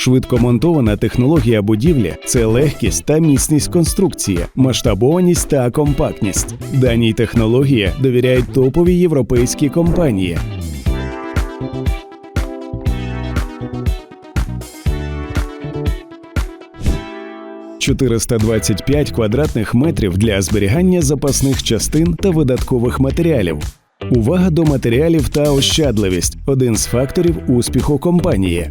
Швидкомонтована технологія будівлі це легкість та міцність конструкції, масштабованість та компактність. Даній технології довіряють топові європейські компанії. «425 квадратних метрів для зберігання запасних частин та видаткових матеріалів. Увага до матеріалів та ощадливість один з факторів успіху компанії.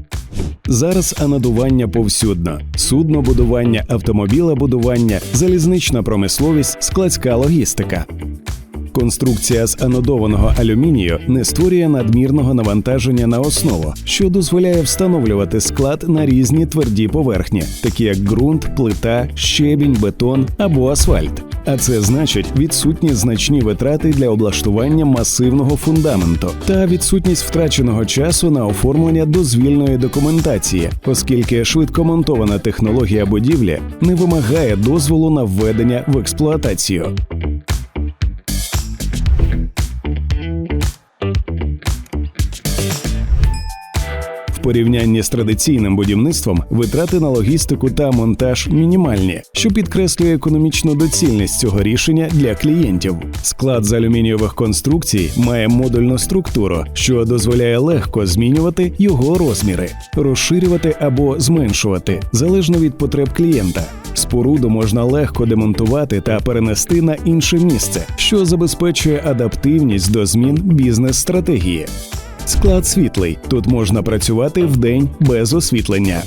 Зараз анодування повсюдно: суднобудування, автомобілебудування, залізнична промисловість, складська логістика. Конструкція з анодованого алюмінію не створює надмірного навантаження на основу, що дозволяє встановлювати склад на різні тверді поверхні, такі як ґрунт, плита, щебінь, бетон або асфальт. А це значить відсутні значні витрати для облаштування масивного фундаменту та відсутність втраченого часу на оформлення дозвільної документації, оскільки швидкомонтована технологія будівлі не вимагає дозволу на введення в експлуатацію. В порівнянні з традиційним будівництвом витрати на логістику та монтаж мінімальні, що підкреслює економічну доцільність цього рішення для клієнтів. Склад з алюмінієвих конструкцій має модульну структуру, що дозволяє легко змінювати його розміри, розширювати або зменшувати залежно від потреб клієнта. Споруду можна легко демонтувати та перенести на інше місце, що забезпечує адаптивність до змін бізнес-стратегії. Склад світлий. Тут можна працювати вдень без освітлення.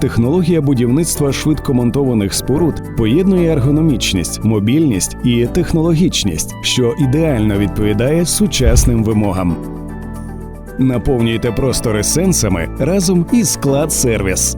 Технологія будівництва швидкомонтованих споруд поєднує ергономічність, мобільність і технологічність, що ідеально відповідає сучасним вимогам. Наповнюйте простори сенсами разом із склад сервіс.